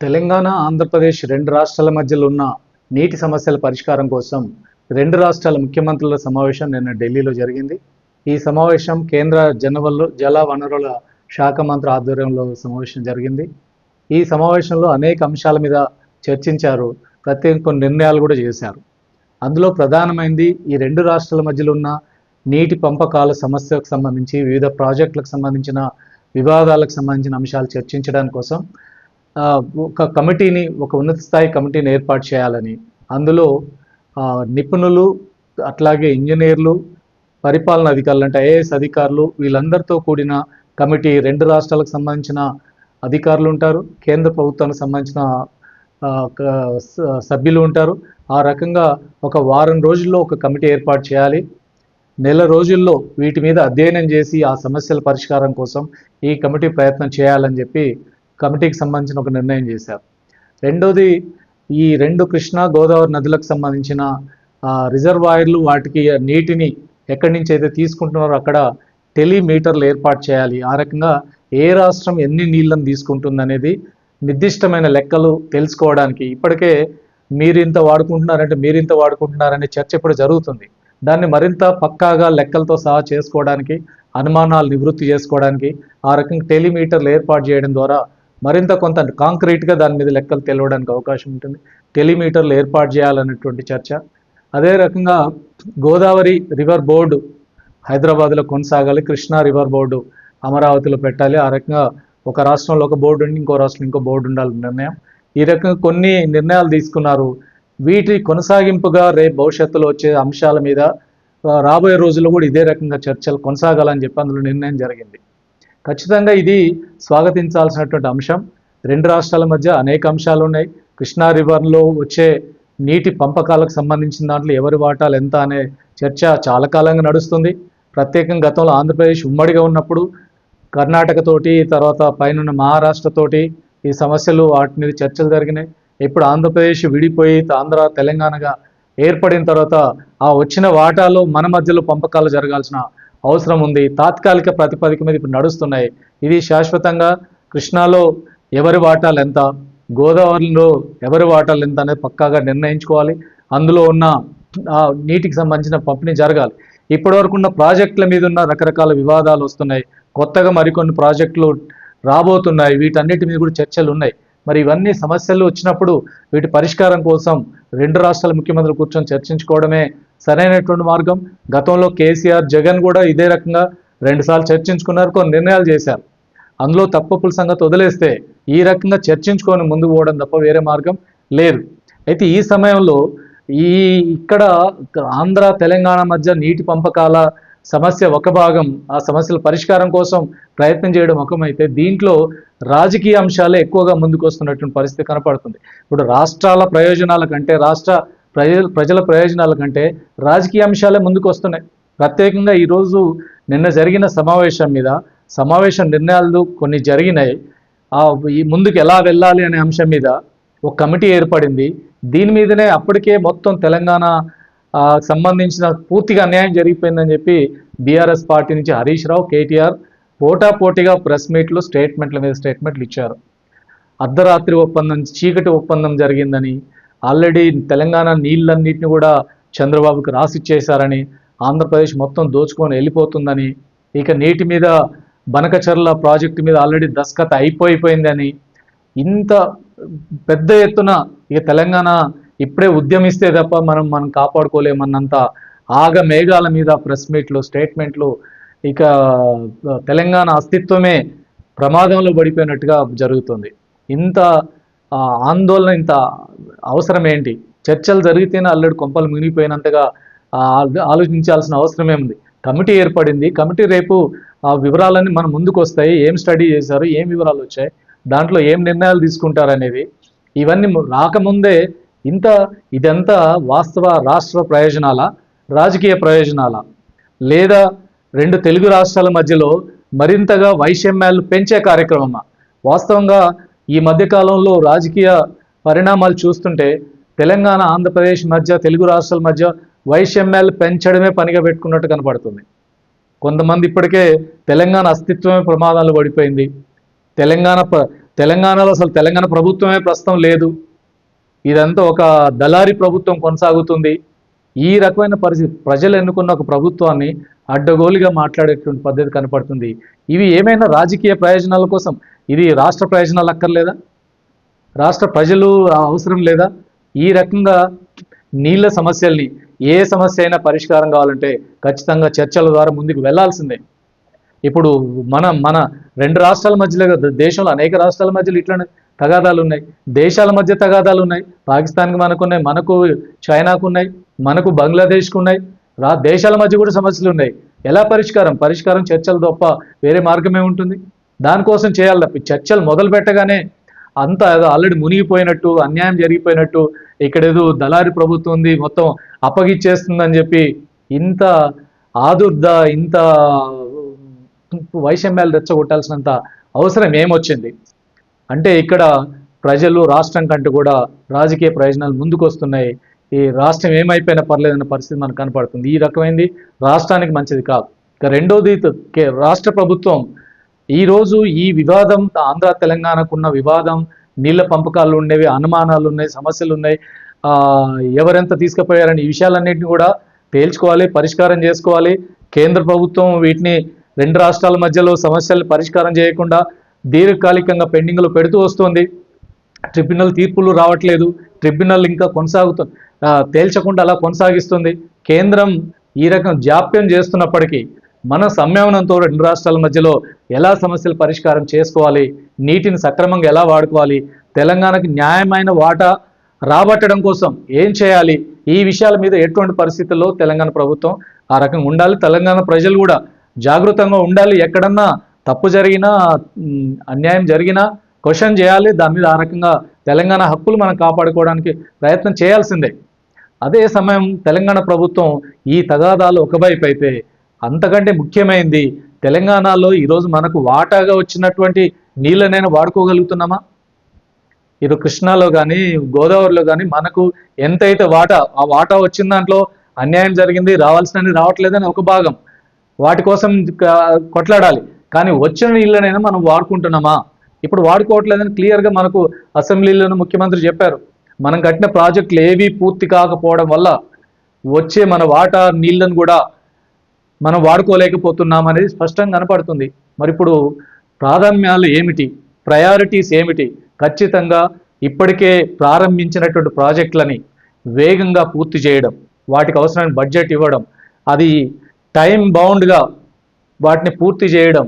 తెలంగాణ ఆంధ్రప్రదేశ్ రెండు రాష్ట్రాల మధ్యలో ఉన్న నీటి సమస్యల పరిష్కారం కోసం రెండు రాష్ట్రాల ముఖ్యమంత్రుల సమావేశం నిన్న ఢిల్లీలో జరిగింది. ఈ సమావేశం కేంద్ర జనవల్లు జల వనరుల శాఖ మంత్రి ఆధ్వర్యంలో సమావేశం జరిగింది. ఈ సమావేశంలో అనేక అంశాల మీద చర్చించారు. ప్రత్యేక కొన్ని నిర్ణయాలు కూడా చేశారు. అందులో ప్రధానమైంది ఈ రెండు రాష్ట్రాల మధ్యలో ఉన్న నీటి పంపకాల సమస్యకు సంబంధించి వివిధ ప్రాజెక్టులకు సంబంధించిన వివాదాలకు సంబంధించిన అంశాలు చర్చించడానికి కోసం ఒక కమిటీని ఒక ఉన్నత స్థాయి కమిటీని ఏర్పాటు చేయాలని. అందులో నిపుణులు అట్లాగే ఇంజనీర్లు పరిపాలన అధికారులు అంటే ఐఏఎస్ అధికారులు వీళ్ళందరితో కూడిన కమిటీ రెండు రాష్ట్రాలకు సంబంధించిన అధికారులు ఉంటారు. కేంద్ర ప్రభుత్వానికి సంబంధించిన స- సభ్యులు ఉంటారు. ఆ రకంగా ఒక వారం రోజుల్లో ఒక కమిటీ ఏర్పాటు చేయాలి. నెల రోజుల్లో వీటి మీద అధ్యయనం చేసి ఆ సమస్యల పరిష్కారం కోసం ఈ కమిటీ ప్రయత్నం చేయాలని చెప్పి కమిటీకి సంబంధించిన ఒక నిర్ణయం చేశారు. రెండోది ఈ రెండు కృష్ణా గోదావరి నదులకు సంబంధించిన రిజర్వాయర్లు వాటికి నీటిని ఎక్కడి నుంచి అయితే తీసుకుంటున్నారో అక్కడ టెలిమీటర్లు ఏర్పాటు చేయాలి. ఆ రకంగా ఏ రాష్ట్రం ఎన్ని నీళ్ళని తీసుకుంటుందనేది నిర్దిష్టమైన లెక్కలు తెలుసుకోవడానికి ఇప్పటికే మీరు ఇంత వాడుకుంటున్నారంటే మీరు ఇంత వాడుకుంటున్నారనే చర్చ ఇప్పుడు జరుగుతుంది. దాన్ని మరింత పక్కాగా లెక్కలతో సహా చేసుకోవడానికి అనుమానాలు నివృత్తి చేసుకోవడానికి ఆ రకంగా టెలిమీటర్లు ఏర్పాటు చేయడం ద్వారా మరింత కొంత కాంక్రీట్గా దాని మీద లెక్కలు తెలవడానికి అవకాశం ఉంటుంది. టెలిమీటర్లు ఏర్పాటు చేయాలన్నటువంటి చర్చ. అదే రకంగా గోదావరి రివర్ బోర్డు హైదరాబాద్లో కొనసాగాలి. కృష్ణా రివర్ బోర్డు అమరావతిలో పెట్టాలి. ఆ రకంగా ఒక రాష్ట్రంలో ఒక బోర్డు ఉండి ఇంకో రాష్ట్రంలో ఇంకో బోర్డు ఉండాలి నిర్ణయం. ఈ రకంగా కొన్ని నిర్ణయాలు తీసుకున్నారు. వీటి కొనసాగింపుగా రేపు భవిష్యత్తులో వచ్చే అంశాల మీద రాబోయే రోజుల్లో కూడా ఇదే రకంగా చర్చలు కొనసాగాలని చెప్పి అందులో నిర్ణయం జరిగింది. ఖచ్చితంగా ఇది స్వాగతించాల్సినటువంటి అంశం. రెండు రాష్ట్రాల మధ్య అనేక అంశాలు ఉన్నాయి. కృష్ణా రివర్లో వచ్చే నీటి పంపకాలకు సంబంధించిన దాంట్లో ఎవరి వాటాలు ఎంత అనే చర్చ చాలా కాలంగా నడుస్తుంది. ప్రత్యేకంగా గతంలో ఆంధ్రప్రదేశ్ ఉమ్మడిగా ఉన్నప్పుడు కర్ణాటకతోటి తర్వాత పైన మహారాష్ట్రతోటి ఈ సమస్యలు వాటి మీద చర్చలు జరిగినాయి. ఇప్పుడు ఆంధ్రప్రదేశ్ విడిపోయి ఆంధ్ర తెలంగాణగా ఏర్పడిన తర్వాత ఆ వచ్చిన వాటాలో మన మధ్యలో పంపకాలు జరగాల్సిన అవసరం ఉంది తాత్కాలిక ప్రాతిపదిక మీద ఇప్పుడు నడుస్తున్నాయి. ఇది శాశ్వతంగా కృష్ణాలో ఎవరి వాటాలు ఎంత గోదావరిలో ఎవరి వాటాలు ఎంత అనేది పక్కాగా నిర్ణయించుకోవాలి. అందులో ఉన్న ఆ నీటికి సంబంధించిన పంపిణీ జరగాలి. ఇప్పటివరకు ఉన్న ప్రాజెక్టుల మీద ఉన్న రకరకాల వివాదాలు వస్తున్నాయి. కొత్తగా మరికొన్ని ప్రాజెక్టులు రాబోతున్నాయి. వీటన్నిటి మీద కూడా చర్చలు ఉన్నాయి. మరి ఇవన్నీ సమస్యలు వచ్చినప్పుడు వీటి పరిష్కారం కోసం రెండు రాష్ట్రాల ముఖ్యమంత్రులు కూర్చొని చర్చించుకోవడమే సరైనటువంటి మార్గం. గతంలో కేసీఆర్ జగన్ కూడా ఇదే రకంగా రెండుసార్లు చర్చించుకున్నారు కొన్ని నిర్ణయాలు చేశారు. అందులో తప్పప్పుల సంగతి వదిలేస్తే ఈ రకంగా చర్చించుకొని ముందుకు పోవడం తప్ప వేరే మార్గం లేదు. అయితే ఈ సమయంలో ఈ ఇక్కడ ఆంధ్ర తెలంగాణ మధ్య నీటి పంపకాల సమస్య ఒక భాగం ఆ సమస్యల పరిష్కారం కోసం ప్రయత్నం చేయడం ముఖమైతే దీంట్లో రాజకీయ అంశాలే ఎక్కువగా ముందుకు వస్తున్నటువంటి పరిస్థితి కనపడుతుంది. ఇప్పుడు రాష్ట్రాల ప్రయోజనాల కంటే రాష్ట్ర ప్రజల ప్రజల ప్రయోజనాల కంటే రాజకీయ అంశాలే ముందుకు వస్తున్నాయి ప్రత్యేకంగా ఈరోజు నిన్న జరిగిన సమావేశం మీద సమావేశం నిర్ణయాలు కొన్ని జరిగినాయి. ఆ ఈ ముందుకు ఎలా వెళ్ళాలి అనే అంశం మీద ఒక కమిటీ ఏర్పడింది. దీని మీదనే అప్పటికే మొత్తం తెలంగాణ సంబంధించిన పూర్తిగా అన్యాయం జరిగిపోయిందని చెప్పి బీఆర్ఎస్ పార్టీ నుంచి హరీష్ రావు కేటీఆర్ పోటాపోటీగా ప్రెస్ మీట్లు స్టేట్మెంట్ల మీద స్టేట్మెంట్లు ఇచ్చారు. అర్ధరాత్రి ఒప్పందం చీకటి ఒప్పందం జరిగిందని ఆల్రెడీ తెలంగాణ నీళ్ళన్నింటిని కూడా చంద్రబాబుకి రాసిచ్చేశారని ఆంధ్రప్రదేశ్ మొత్తం దోచుకొని వెళ్ళిపోతుందని ఇక నీటి మీద బనకచర్ల ప్రాజెక్టు మీద ఆల్రెడీ దస్కత్ అయిపోయిపోయిందని ఇంత పెద్ద ఎత్తున ఇక తెలంగాణ ఇప్పుడే ఉద్యమిస్తే తప్ప మనం మనం కాపాడుకోలేమన్నంత ఆగ మేఘాల మీద ప్రెస్ మీట్లు స్టేట్మెంట్లు ఇక తెలంగాణ అస్తిత్వమే ప్రమాదంలో పడిపోయినట్టుగా జరుగుతుంది. ఇంత ఆందోళన ఇంత అవసరం ఏంటి? చర్చలు జరిగితేనే అల్లడి కొంపలు మునిగిపోయినంతగా ఆలోచించాల్సిన అవసరం ఏముంది కమిటీ ఏర్పడింది. కమిటీ రేపు ఆ వివరాలన్నీ మన ముందుకు వస్తాయి ఏం స్టడీ చేశారు? ఏం వివరాలు వచ్చాయి? దాంట్లో ఏం నిర్ణయాలు తీసుకుంటారనేవి ఇవన్నీ రాకముందే ఇంత ఇదంతా వాస్తవ రాష్ట్ర ప్రయోజనాల? రాజకీయ ప్రయోజనాల? లేదా రెండు తెలుగు రాష్ట్రాల మధ్యలో మరింతగా వైషమ్యాలు పెంచే కార్యక్రమమా? వాస్తవంగా ఈ మధ్యకాలంలో రాజకీయ పరిణామాలు చూస్తుంటే తెలంగాణ ఆంధ్రప్రదేశ్ మధ్య తెలుగు రాష్ట్రాల మధ్య వైషమ్యాలు పెంచడమే పనిగా పెట్టుకున్నట్టు కనపడుతుంది. కొంతమంది ఇప్పటికే తెలంగాణ అస్తిత్వమే ప్రమాదాలు పడిపోయింది. తెలంగాణ తెలంగాణలో అసలు తెలంగాణ ప్రభుత్వమే ప్రస్తుతం లేదు. ఇదంతా ఒక దళారి ప్రభుత్వం కొనసాగుతుంది. ఈ రకమైన పరిస్థితి ప్రజలు ఎన్నుకున్న ఒక ప్రభుత్వాన్ని అడ్డగోలుగా మాట్లాడేటువంటి పద్ధతి కనపడుతుంది. ఇవి ఏమైనా రాజకీయ ప్రయోజనాల కోసం? ఇది రాష్ట్ర ప్రయోజనాలు అక్కర్లేదా? రాష్ట్ర ప్రజలు అవసరం లేదా? ఈ రకంగా నీళ్ళ సమస్యల్ని ఏ సమస్య అయినా పరిష్కారం కావాలంటే ఖచ్చితంగా చర్చల ద్వారా ముందుకు వెళ్ళాల్సిందే. ఇప్పుడు మన మన రెండు రాష్ట్రాల మధ్యలో దేశంలో అనేక రాష్ట్రాల మధ్యలో ఇట్లానే తగాదాలు ఉన్నాయి. దేశాల మధ్య తగాదాలు ఉన్నాయి. పాకిస్తాన్కి మనకు ఉన్నాయి మనకు చైనాకు ఉన్నాయి మనకు బంగ్లాదేశ్కు ఉన్నాయి రా దేశాల మధ్య కూడా సమస్యలు ఉన్నాయి. ఎలా పరిష్కారం? పరిష్కారం చర్చలు తప్ప వేరే మార్గమే ఉంటుంది దానికోసం చేయాలి తప్ప. చర్చలు మొదలు పెట్టగానే అంత ఆల్రెడీ మునిగిపోయినట్టు అన్యాయం జరిగిపోయినట్టు ఇక్కడ ఏదో దళారి ప్రభుత్వం ఉంది మొత్తం అప్పగిచ్చేస్తుందని చెప్పి ఇంత ఆదుర్ద ఇంత వైషమ్యాలు రెచ్చగొట్టాల్సినంత అవసరం ఏమొచ్చింది? అంటే ఇక్కడ ప్రజలు రాష్ట్రం కంటే కూడా రాజకీయ ప్రయోజనాలు ముందుకు వస్తున్నాయి ఈ రాష్ట్రం ఏమైపోయినా పర్లేదన్న పరిస్థితి మనకు కనపడుతుంది. ఈ రకమైనది రాష్ట్రానికి మంచిది కాదు. ఇక రెండోది కే- రాష్ట్ర ప్రభుత్వం ఈరోజు ఈ వివాదం ఆంధ్ర తెలంగాణకు ఉన్న వివాదం నీళ్ళ పంపకాలు ఉండేవి అనుమానాలు ఉన్నాయి సమస్యలు ఉన్నాయి. ఎవరెంత తీసుకుపోయారని ఈ విషయాలన్నింటినీ కూడా తేల్చుకోవాలి పరిష్కారం చేసుకోవాలి. కేంద్ర ప్రభుత్వం వీటిని రెండు రాష్ట్రాల మధ్యలో సమస్యలు పరిష్కారం చేయకుండా దీర్ఘకాలికంగా పెండింగ్లో పెడుతూ వస్తుంది. ట్రిబ్యునల్ తీర్పులు రావట్లేదు. ట్రిబ్యునల్ ఇంకా కొనసాగుతు తేల్చకుండా అలా కొనసాగిస్తుంది. కేంద్రం ఈ రకం జాప్యం చేస్తున్నప్పటికీ మన సంయమనంతో రెండు రాష్ట్రాల మధ్యలో ఎలా సమస్యలు పరిష్కారం చేసుకోవాలి? నీటిని సక్రమంగా ఎలా వాడుకోవాలి? తెలంగాణకి న్యాయమైన వాటా రాబట్టడం కోసం ఏం చేయాలి? ఈ విషయాల మీద ఎటువంటి పరిస్థితుల్లో తెలంగాణ ప్రభుత్వం ఆ రకంగా ఉండాలి? తెలంగాణ ప్రజలు కూడా జాగృతంగా ఉండాలి. ఎక్కడన్నా తప్పు జరిగినా అన్యాయం జరిగినా క్వశ్చన్ చేయాలి. దాని మీద ఆ రకంగా తెలంగాణ హక్కులు మనం కాపాడుకోవడానికి ప్రయత్నం చేయాల్సిందే. అదే సమయం తెలంగాణ ప్రభుత్వం ఈ తగాదాలు ఒకవైపు అయితే అంతకంటే ముఖ్యమైంది తెలంగాణలో ఈరోజు మనకు వాటాగా వచ్చినటువంటి నీళ్ళనైనా వాడుకోగలుగుతున్నామా? ఇది కృష్ణాలో కానీ గోదావరిలో కానీ మనకు ఎంతైతే వాటా ఆ వాటా వచ్చిన దాంట్లో అన్యాయం జరిగింది రావాల్సినవి రావట్లేదని ఒక భాగం. వాటి కోసం కొట్లాడాలి. కానీ వచ్చిన నీళ్ళనైనా మనం వాడుకుంటున్నామా? ఇప్పుడు వాడుకోవట్లేదని క్లియర్గా మనకు అసెంబ్లీలోని ముఖ్యమంత్రి చెప్పారు. మనం కట్టిన ప్రాజెక్టులు ఏవి పూర్తి కాకపోవడం వల్ల వచ్చే మన వాటా నీళ్ళను కూడా మనం వాడుకోలేకపోతున్నాం అనేది స్పష్టంగా కనపడుతుంది. మరి ఇప్పుడు ప్రాధాన్యాలు ఏమిటి? ప్రయారిటీస్ ఏమిటి? ఖచ్చితంగా ఇప్పటికే ప్రారంభించినటువంటి ప్రాజెక్టులని వేగంగా పూర్తి చేయడం వాటికి అవసరమైన బడ్జెట్ ఇవ్వడం అది టైం బౌండ్గా వాటిని పూర్తి చేయడం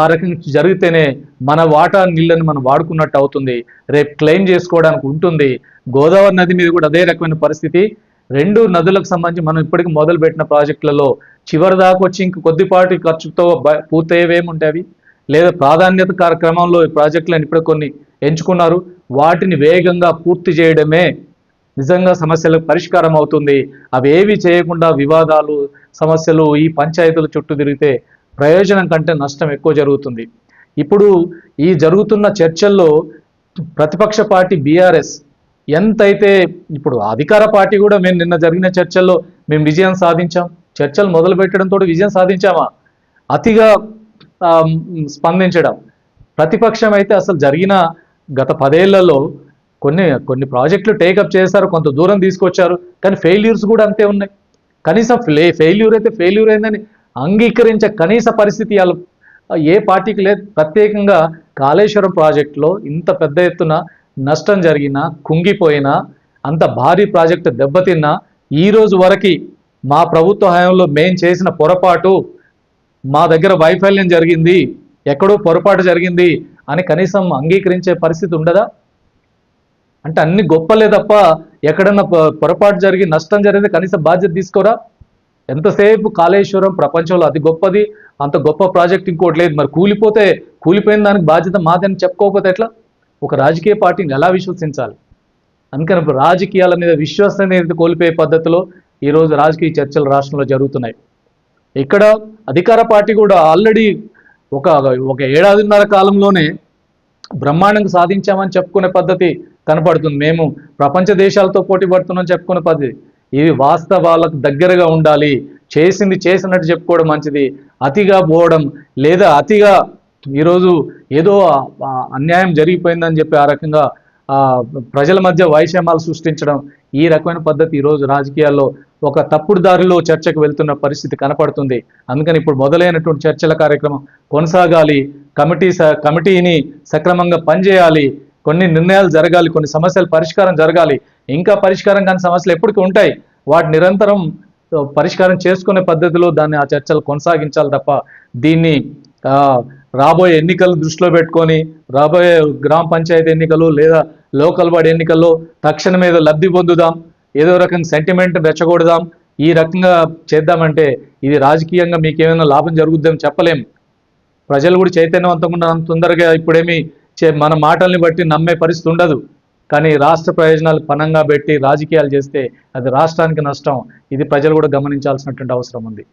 ఆ రకంగా జరిగితేనే మన వాటా నీళ్ళని మనం వాడుకున్నట్టు అవుతుంది. రేపు క్లెయిమ్ చేసుకోవడానికి ఉంటుంది. గోదావరి నది మీద కూడా అదే రకమైన పరిస్థితి. రెండు నదులకు సంబంధించి మనం ఇప్పటికి మొదలు పెట్టిన ప్రాజెక్టులలో చివరి దాకా వచ్చి ఇంక కొద్దిపాటి ఖర్చుతో పూర్తయ్యేవేముంటాయి ఉంటాయి అవి? లేదా ప్రాధాన్యత కార్యక్రమంలో ఈ ప్రాజెక్టులను ఇప్పుడు కొన్ని ఎంచుకున్నారు. వాటిని వేగంగా పూర్తి చేయడమే నిజంగా సమస్యలకు పరిష్కారం అవుతుంది. అవి ఏవి చేయకుండా వివాదాలు సమస్యలు ఈ పంచాయతీల చుట్టూ తిరిగితే ప్రయోజనం కంటే నష్టం ఎక్కువ జరుగుతుంది. ఇప్పుడు ఈ జరుగుతున్న చర్చల్లో ప్రతిపక్ష పార్టీ బీఆర్ఎస్ ఎంతైతే ఇప్పుడు అధికార పార్టీ కూడా మేము నిన్న జరిగిన చర్చల్లో మేము విజయం సాధించాం. చర్చలు మొదలు పెట్టడంతో విజయం సాధించామా? అతిగా స్పందించడం. ప్రతిపక్షం అయితే అసలు జరిగిన గత పదేళ్ళలో కొన్ని కొన్ని ప్రాజెక్టులు టేకప్ చేశారు కొంత దూరం తీసుకొచ్చారు కానీ ఫెయిల్యూర్స్ కూడా అంతే ఉన్నాయి. కనీసం ఫెయిల్యూర్ ఫెయిల్యూర్ అయితే ఫెయిల్యూర్ అయిందని అంగీకరించే కనీస పరిస్థితి వాళ్ళ ఏ పార్టీకి లేదు. ప్రత్యేకంగా కాళేశ్వరం ప్రాజెక్టులో ఇంత పెద్ద ఎత్తున నష్టం జరిగినా కుంగిపోయినా అంత భారీ ప్రాజెక్టు దెబ్బతిన్నా ఈ రోజు వరకు మా ప్రభుత్వ హయాంలో మేం చేసిన పొరపాటు మా దగ్గర వైఫల్యం జరిగింది ఎక్కడో పొరపాటు జరిగింది అని కనీసం అంగీకరించే పరిస్థితి ఉండదా? అంటే అన్ని గొప్పలే తప్ప ఎక్కడన్నా పొరపాటు జరిగి నష్టం జరిగితే కనీసం బాధ్యత తీసుకోరా? ఎంతసేపు కాళేశ్వరం ప్రపంచంలో అతి గొప్పది అంత గొప్ప ప్రాజెక్ట్ ఇంకోటి లేదు. మరి కూలిపోతే కూలిపోయిన దానికి బాధ్యత మాదని చెప్పుకోకపోతే ఎట్లా? ఒక రాజకీయ పార్టీని ఎలా విశ్వసించాలి? అందుకని ఇప్పుడు రాజకీయాల మీద విశ్వసనీయత కోల్పోయే పద్ధతిలో ఈరోజు రాజకీయ చర్చలు రాష్ట్రంలో జరుగుతున్నాయి. ఇక్కడ అధికార పార్టీ కూడా ఆల్రెడీ ఒక ఒక ఏడాదిన్నర కాలంలోనే బ్రహ్మాండంగా సాధించామని చెప్పుకునే పద్ధతి కనపడుతుంది. మేము ప్రపంచ దేశాలతో పోటీ పడుతున్నాం చెప్పుకునే పద్ధతి. ఇది వాస్తవాలకు దగ్గరగా ఉండాలి. చేసింది చేసినట్టు చెప్పుకోవడం మంచిది. అతిగా పోవడం లేదా అతిగా ఈరోజు ఏదో అన్యాయం జరిగిపోయిందని చెప్పి ఆ రకంగా ప్రజల మధ్య వైషమ్యాలు సృష్టించడం ఈ రకమైన పద్ధతి ఈరోజు రాజకీయాల్లో ఒక తప్పుడు దారిలో చర్చకు వెళ్తున్న పరిస్థితి కనపడుతుంది. అందుకని ఇప్పుడు మొదలైనటువంటి చర్చల కార్యక్రమం కొనసాగాలి. కమిటీ స- కమిటీని సక్రమంగా పనిచేయాలి. కొన్ని నిర్ణయాలు జరగాలి. కొన్ని సమస్యల పరిష్కారం జరగాలి. ఇంకా పరిష్కారం కాని సమస్యలు ఎప్పటికీ ఉంటాయి. వాటి నిరంతరం పరిష్కారం చేసుకునే పద్ధతిలో దాన్ని ఆ చర్చలు కొనసాగించాలి తప్ప దీన్ని రాబోయే ఎన్నికలు దృష్టిలో పెట్టుకొని రాబోయే గ్రామ పంచాయతీ ఎన్నికలు లేదా లోకల్ బాడీ ఎన్నికల్లో తక్షణం ఏదో లబ్ధి పొందుదాం ఏదో రకంగా సెంటిమెంట్ రెచ్చగొడదాం ఈ రకంగా చేద్దామంటే ఇది రాజకీయంగా మీకేమైనా లాభం జరుగుద్దని చెప్పలేం. ప్రజలు కూడా చైతన్యవంతంగా అంత తొందరగా ఇప్పుడేమి చే- మన మాటల్ని బట్టి నమ్మే పరిస్థితి ఉండదు. కానీ రాష్ట్ర ప్రయోజనాలు పనంగా పెట్టి రాజకీయాలు చేస్తే అది రాష్ట్రానికి నష్టం. ఇది ప్రజలు కూడా గమనించాల్సినటువంటి అవసరం ఉంది.